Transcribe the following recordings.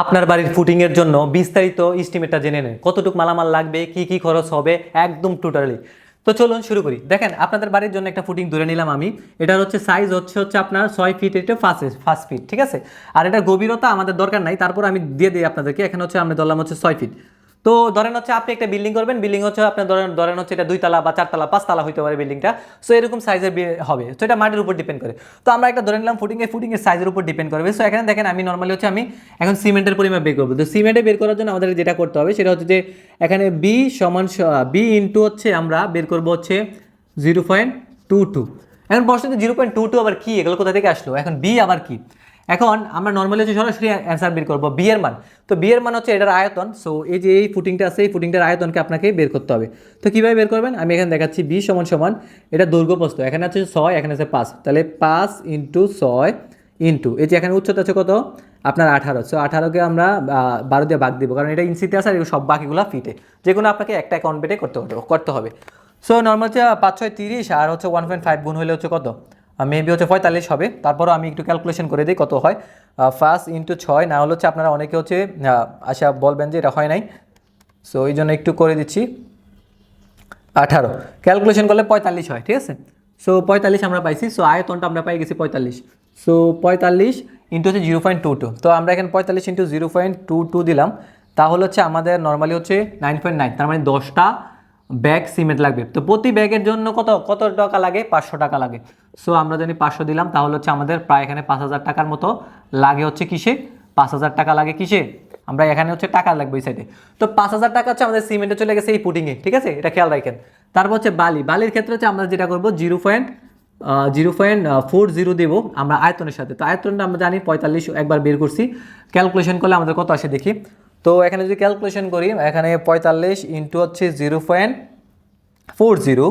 আপনার বাড়ির ফুটিংয়ের জন্য বিস্তারিত ইস্টিমেটটা জেনে নেন। কতটুকু মালামাল লাগবে, কি কি খরচ হবে, একদম টোটালি তো চলুন শুরু করি। দেখেন, আপনাদের বাড়ির জন্য একটা ফুটিং ধরে নিলাম আমি। এটার হচ্ছে সাইজ হচ্ছে হচ্ছে আপনার ছয় ফিট এটা ফার্স্ট ফার্স্ট ফিট ঠিক আছে? আর এটা গভীরতা আমাদের দরকার নাই, তারপর আমি দিয়ে দিই আপনাদেরকে। এখানে হচ্ছে আমি ধরলাম হচ্ছে ছয় ফিট তো ধরেন হচ্ছে আপনি একটা বিল্ডিং করবেন বিল্ডিং হচ্ছে আপনার ধরেন ধরেন হচ্ছে এটা দুইতলা বা চারতলা, পাঁচতলা হইতে পারে বিল্ডিংটা সো এরকম সাইজের হবে। তো এটা মাটির উপর ডিপেন্ড করে। তো আমরা একটা ধরে নিলাম ফুটিং এর ফুটিং এর সাইজের উপর ডিপেন্ড করবে। সো এখানে দেখেন আমি নর্মালি হচ্ছে আমি এখন সিমেন্টের পরিমাণ বের করব। তো সিমেন্টে বের করার জন্য আমাদের যেটা করতে হবে, সেটা হচ্ছে যে এখানে বি সমান বি ইন্টু হচ্ছে আমরা বের করব হচ্ছে জিরো পয়েন্ট টু টু এখন প্রশ্ন জিরো পয়েন্ট টু টু আবার কি? এগুলো কোথা থেকে আসলো? এখন বি আবার কি? এখন আমরা নর্মালি হচ্ছে সরাসরি অ্যান্সার বের করব বিয়ের মান। তো বিয়ের মান হচ্ছে এটার আয়তন। সো এই যে এই ফুটিংটা আছে, এই ফুটিংটার আয়তনকে আপনাকে বের করতে হবে। তো কীভাবে বের করবেন? আমি এখানে দেখাচ্ছি বি সমান সমান এটা দৈর্ঘ্য প্রস্থ এখানে আছে ছয়, এখানে আছে পাঁচ। তাহলে পাঁচ ইন্টু ছয় ইন্টু এই যে এখানে উচ্চতা আছে কত? আপনার আঠারো। সো আঠারোকে আমরা বারো দিয়ে ভাগ দিব। কারণ এটা ইঞ্চিতে আছে আর সব বাকিগুলো ফিটে। যে কোনো আপনাকে একটা অ্যাকাউন্ট বেটে করতে হবে করতে হবে। সো নর্মাল হচ্ছে পাঁচ, ছয়, তিরিশ আর হচ্ছে ওয়ান পয়েন্ট ফাইভ গুণ হলে হচ্ছে কত? মেবি হচ্ছে পঁয়তাল্লিশ হবে। তারপরও আমি একটু ক্যালকুলেশন করে দিই কত হয়। ফার্স্ট ইন্টু ছয়, না হলে হচ্ছে আপনারা অনেকে হচ্ছে আশা বলবেন যে এটা হয় নাই। সো এই জন্য একটু করে দিচ্ছি। আঠারো। ক্যালকুলেশন করলে পঁয়তাল্লিশ হয়, ঠিক আছে? সো পঁয়তাল্লিশ আমরা পাইছি। সো আয়তনটা আমরা পাই গেছি পঁয়তাল্লিশ। সো পঁয়তাল্লিশ ইন্টু হচ্ছে জিরো পয়েন্ট টু টু তো আমরা এখানে পঁয়তাল্লিশ into zero point two two দিলাম। তাহলে হচ্ছে আমাদের নর্মালি হচ্ছে নাইন পয়েন্ট নাইন তার মানে দশটা ব্যাগ সিমেন্ট লাগবে। তো প্রতি ব্যাগের জন্য কত কত টাকা লাগে? পাঁচশো টাকা লাগে। সো আমরা জানি পাঁচশো দিলাম, তাহলে হচ্ছে আমাদের প্রায় এখানে পাঁচ হাজার টাকার মতো লাগে হচ্ছে কিসে? পাঁচ হাজার টাকা লাগে কিসে? আমরা এখানে হচ্ছে টাকা লাগবে এই সাইডে তো পাঁচ হাজার টাকা হচ্ছে আমাদের সিমেন্টে চলে গেছে এই পুটিংয়ে ঠিক আছে? এটা খেয়াল রাখেন। তারপর হচ্ছে বালি। বালির ক্ষেত্রে হচ্ছে আমরা যেটা করব, zero point zero point four zero দেবো আমরা আয়তনের সাথে। তো আয়তনটা আমরা জানি, পঁয়তাল্লিশ একবার বের করছি। ক্যালকুলেশন করলে আমাদের কত আসে দেখি? তো এখানে যদি ক্যালকুলেশন করি, এখানে পঁয়তাল্লিশ ইন্টু হচ্ছে zero point four zero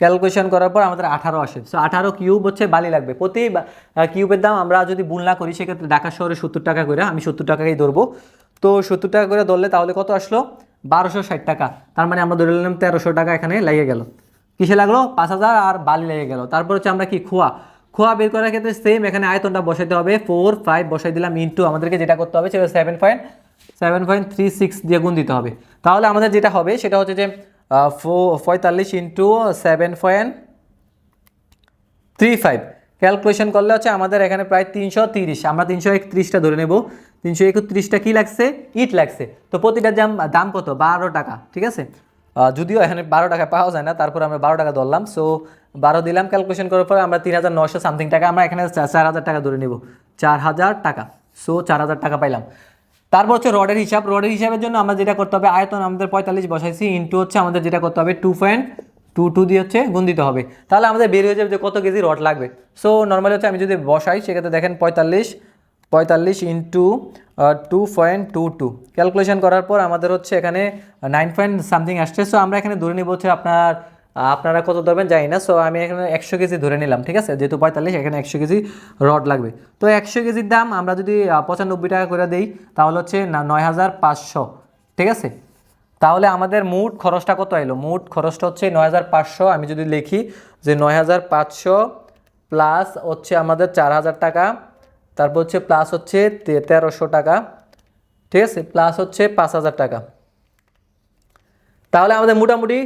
calculation করার পর আমাদের আঠারো আসে। সো আঠারো কিউব হচ্ছে বালি লাগবে। প্রতি কিউবের দাম আমরা যদি বুনলা করি, সেক্ষেত্রে ঢাকা শহরে সত্তর টাকা করে, আমি সত্তর টাকাই ধরবো। তো সত্তর টাকা করে ধরলে তাহলে কত আসলো? বারোশো ষাট টাকা। তার মানে আমরা ধরে নিলাম তেরোশো টাকা এখানে লেগে গেল। কিসে লাগল? পাঁচ হাজার আর বালি লেগে গেল। তারপর হচ্ছে আমরা কি? খোয়া। খোয়া বের করার ক্ষেত্রে সেম এখানে আয়তনটা বসাইতে হবে। ফোর ফাইভ বসাই দিলাম ইন্টু আমাদেরকে যেটা করতে হবে সেটা seven point seven point three six দিয়ে গুণ দিতে হবে। তাহলে আমাদের যেটা হবে, সেটা হচ্ছে যে ফো পঁয়তাল্লিশ into seven point three five calculation করলে হচ্ছে আমাদের এখানে প্রায় তিনশো তিরিশ। আমরা তিনশো একত্রিশটা ধরে নেব। তিনশো একত্রিশটা কী লাগছে? ইট লাগছে। তো প্রতিটা দাম দাম কত? বারো টাকা, ঠিক আছে? যদিও এখানে বারো টাকা পাওয়া যায় না, তারপর আমরা বারো টাকা ধরলাম। সো বারো দিলাম ক্যালকুলেশন করার পর আমরা তিন হাজার নশো সামথিং টাকা, আমরা এখানে চার হাজার টাকা ধরে নেব। চার হাজার টাকা। সো চার হাজার টাকা পাইলাম। তারপর হচ্ছে রডের হিসাব, রডের হিসাবের জন্য আমরা যেটা করতে হবে, আয়তন আমাদের পঁয়তাল্লিশ বসাইছি ইন্টু হচ্ছে আমাদের যেটা করতে হবে টু পয়েন্ট টু টু দিয়ে হচ্ছে গুণ দিতে হবে। তাহলে আমাদের বের হয়ে যাবে যে কত কেজি রড লাগবে। সো নর্মালি হচ্ছে আমি যদি বসাই, সেক্ষেত্রে দেখেন পঁয়তাল্লিশ পঁয়তাল্লিশ into two point two two calculation করার পর আমাদের হচ্ছে এখানে নাইন পয়েন্ট সামথিং আসছে। সো আমরা এখানে ধরে নিব হচ্ছে আপনার আপনারা কত ধরবেন জানি না সো আমি এখানে একশো কেজি ধরে নিলাম, ঠিক আছে? যেহেতু পঁয়তাল্লিশ, এখানে একশো কেজি রড লাগবে। তো একশো কেজির দাম আমরা যদি পঁচানব্বই টাকা করে দিই, তাহলে হচ্ছে নয় হাজার পাঁচশো, ঠিক আছে? তাহলে আমাদের মোট খরচটা কত এলো মোট খরচটা হচ্ছে নয় হাজার পাঁচশো, আমি যদি লিখি যে নয় হাজার পাঁচশো প্লাস হচ্ছে আমাদের চার হাজার টাকা, তারপর হচ্ছে প্লাস হচ্ছে তেরোশো টাকা, ঠিক আছে? প্লাস হচ্ছে পাঁচ হাজার টাকা। তাহলে আমাদের মোটামুটি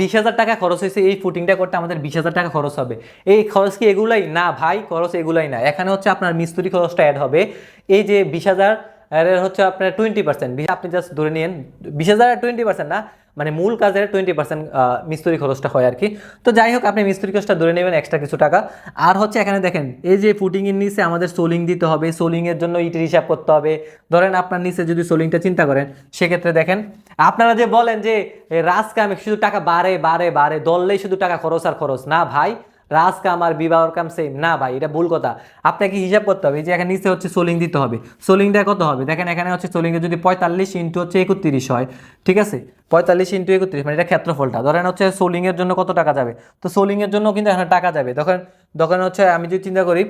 বিশ হাজার টাকা খরচ হয়েছে। এই ফুটিংটা করতে আমাদের বিশ হাজার টাকা খরচ হবে। এই খরচ কি এগুলাই? না ভাই, খরচ এগুলাই না। এখানে হচ্ছে আপনার মিস্ত্রি খরচটা অ্যাড হবে। এই যে বিশ হাজার হচ্ছে আপনার টোয়েন্টি পার্সেন্ট আপনি জাস্ট ধরে নিন বিশ হাজার টোয়েন্টি পার্সেন্ট না মানে মূল কাজের টোয়েন্টি পার্সেন্ট মিস্ত্রি খরচটা হয় আর কি তো যাই হোক, আপনি মিস্ত্রি খরচটা ধরে নেবেন এক্সট্রা কিছু টাকা। আর হচ্ছে এখানে দেখেন, এই যে ফুটিংয়ের নিচে আমাদের সোলিং দিতে হবে সোলিংয়ের জন্য ইটের হিসাব করতে হবে। ধরেন আপনার নিচে যদি সোলিংটা চিন্তা করেন, সেক্ষেত্রে দেখেন, আপনারা যে বলেন যে রাজকামে রাজ কামে শুধু টাকা বাড়ে বাড়ে বাড়ে দললেই শুধু টাকা খরচ আর খরচ। না ভাই রাজ কাম আর বিবাহর কাম সেম না ভাই, এটা ভুল কথা। আপনাকে হিসাব করতে হবে যে এখানে নিচে হচ্ছে সোলিং দিতে হবে। সোলিংটা কত হবে? দেখেন এখানে হচ্ছে সোলিংয়ে যদি পঁয়তাল্লিশ ইন্টু হচ্ছে একত্রিশ হয়, ঠিক আছে? পঁয়তাল্লিশ ইন্টু একত্রিশ মানে এটা ক্ষেত্রফলটা। ধরেন হচ্ছে সোলিংয়ের জন্য কত টাকা যাবে? তো সোলিংয়ের জন্য কিন্তু এখানে টাকা যাবে। তখন তখন হচ্ছে আমি যদি চিন্তা করি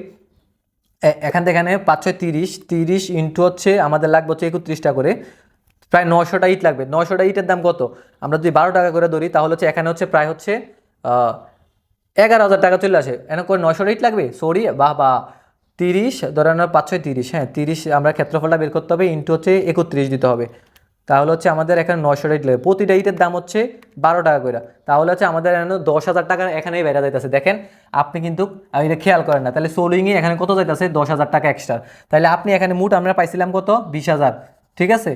এখান থেকে এখানে পাঁচশো তিরিশ তিরিশ ইন্টু হচ্ছে আমাদের লাগবে হচ্ছে একত্রিশটা করে। প্রায় নশোটা ইট লাগবে। নশোটা ইটের দাম কত? আমরা যদি বারো টাকা করে ধরি, তাহলে হচ্ছে এখানে হচ্ছে প্রায় হচ্ছে এগারো হাজার টাকা চলে আসে। এখানে করে নশোটা রেট লাগবে? সরি বাহ বা তিরিশ, ধরেন পাঁচ ছয় তিরিশ হ্যাঁ তিরিশ আমরা ক্ষেত্রফলটা বের করতে হবে ইন্টু হচ্ছে একত্রিশ দিতে হবে। তাহলে হচ্ছে আমাদের এখানে নয়শো রেট লাগবে। প্রতিটা ইটের দাম হচ্ছে বারো টাকা করে তাহলে হচ্ছে আমাদের এখানে দশ হাজার টাকা এখানেই বেড়া যাইতেছে। দেখেন, আপনি কিন্তু এটা খেয়াল করেন না, তাহলে সোলিংয়ে এখানে কত যাইতেছে? দশ হাজার টাকা এক্সট্রা তাহলে আপনি এখানে মুট আমরা পাইছিলাম কত? বিশ হাজার। ঠিক আছে?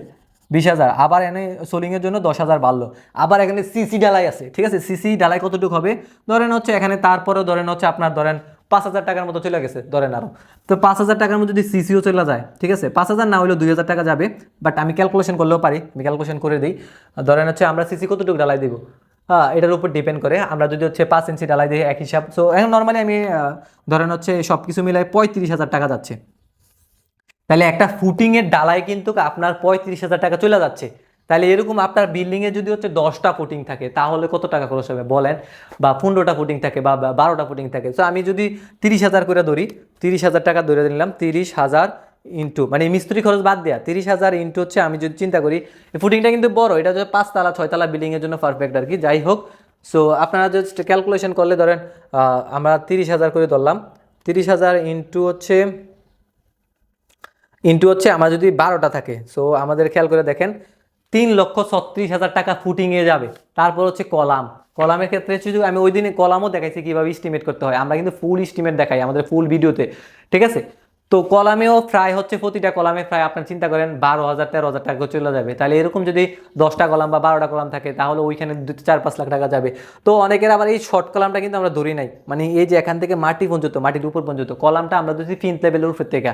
বিশ হাজার। আবার এখানে সোলিংয়ের জন্য দশ হাজার বাড়লো। আবার এখানে সিসি ডালাই আছে, ঠিক আছে? সিসি ডালাই কতটুকু হবে? ধরেন হচ্ছে এখানে তারপরেও ধরেন হচ্ছে আপনার ধরেন পাঁচ হাজার টাকার মতো চলে গেছে, ধরেন আরও তো পাঁচ হাজার টাকার মধ্যে যদি সিসিও চলে যায়, ঠিক আছে? পাঁচ হাজার না হলেও দুই হাজার টাকা যাবে বাট আমি ক্যালকুলেশন করলেও পারি, আমি ক্যালকুলেশন করে দিই। ধরেন হচ্ছে আমরা সিসি কতটুকু ডালাই দিব? হ্যাঁ এটার উপর ডিপেন্ড করে। আমরা যদি হচ্ছে পাঁচ ইঞ্চি ডালাই দিই, এক হিসাব সো এখন নর্মালি আমি ধরেন হচ্ছে সব কিছু মিলাই পঁয়ত্রিশ হাজার টাকা যাচ্ছে। তাহলে একটা ফুটিংয়ের ডালাই কিন্তু আপনার পঁয়ত্রিশ হাজার টাকা চলে যাচ্ছে। তাহলে এরকম আপনার বিল্ডিংয়ে যদি হচ্ছে দশটা ফুটিং থাকে, তাহলে কত টাকা খরচ হবে বলেন? বা পনেরোটা ফুটিং থাকে বা বা বারোটা ফুটিং থাকে। তো আমি যদি তিরিশ হাজার করে ধরি, তিরিশ হাজার টাকা ধরে নিলাম, তিরিশ হাজার ইন্টু মানে মিস্ত্রি খরচ বাদ দেওয়া তিরিশ হাজার ইন্টু হচ্ছে আমি যদি চিন্তা করি ফুটিংটা কিন্তু বড়, এটা হচ্ছে পাঁচতলা, ছয়তলা বিল্ডিংয়ের জন্য পারফেক্ট আর কি, যাই হোক। সো আপনারা জাস্ট ক্যালকুলেশন করলে ধরেন আমরা তিরিশ হাজার করে ধরলাম, তিরিশ হাজার ইন্টু হচ্ছে ইন্টু হচ্ছে আমার যদি বারোটা থাকে সো আমাদের খেয়াল করে দেখেন, তিন লক্ষ ছত্রিশ হাজার টাকা ফুটিংয়ে যাবে। তারপর হচ্ছে কলাম। কলামের ক্ষেত্রে শুধু আমি ওই দিনে কলামও দেখাইছি কীভাবে ইস্টিমেট করতে হয়, আমরা কিন্তু ফুল ইস্টিমেট দেখাই আমাদের ফুল ভিডিওতে ঠিক আছে? তো কলামেও প্রায় হচ্ছে, প্রতিটা কলামে প্রায় আপনার চিন্তা করেন, বারো হাজার, তেরো হাজার টাকা চলে যাবে। তাহলে এরকম যদি দশটা কলাম বা বারোটা কলাম থাকে, তাহলে ওইখানে চার পাঁচ লাখ টাকা যাবে। তো অনেকের আবার এই শর্ট কলামটা কিন্তু আমরা ধরি নাই। মানে এই যে এখান থেকে মাটি পর্যন্ত, মাটির উপর পর্যন্ত, কলামটা আমরা যদি ফিন্থ লেভেলের উপর থেকে।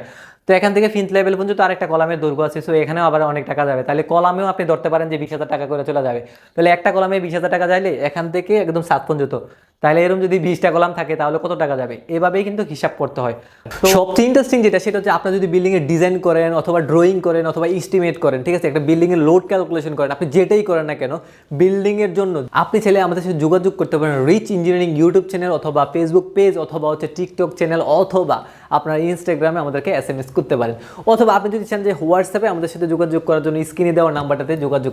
তো এখান থেকে ফিন্থ লেভেল পর্যন্ত আরেকটা কলামের দৈর্ঘ্য আছে সো এখানেও আবার অনেক টাকা যাবে। তাহলে কলামেও আপনি ধরতে পারেন যে বিশ হাজার টাকা করে চলে যাবে। তাহলে একটা কলামে বিশ হাজার টাকা যাইলে এখান থেকে একদম সাত পর্যন্ত। তাহলে এরকম যদি বিশটা কলাম থাকে, তাহলে কত টাকা যাবে? এভাবেই কিন্তু হিসাব করতে হয়। তো সবচেয়ে ইন্টারেস্টিং যেটা, সেটা হচ্ছে আপনি যদি বিল্ডিং এর ডিজাইন করেন অথবা ড্রয়িং করেন অথবা এস্টিমেট করেন, ঠিক আছে? একটা বিল্ডিং এর লোড ক্যালকুলেশন করেন, আপনি যেটাই করেন না কেন বিল্ডিং এর জন্য আপনি ছেলে আমাদের সাথে যোগাযোগ করতে পারেন রিচ ইঞ্জিনিয়ারিং ইউটিউব চ্যানেল অথবা ফেসবুক পেজ অথবা হচ্ছে টিকটক চ্যানেল অথবা আপনার ইনস্টাগ্রামে আমাদেরকে এস করতে পারেন। অথবা আপনি যদি চান যে হোয়াটসঅ্যাপে আমাদের সাথে যোগাযোগ করার জন্য স্ক্রিনে দেওয়া নাম্বারটাতে যোগাযোগ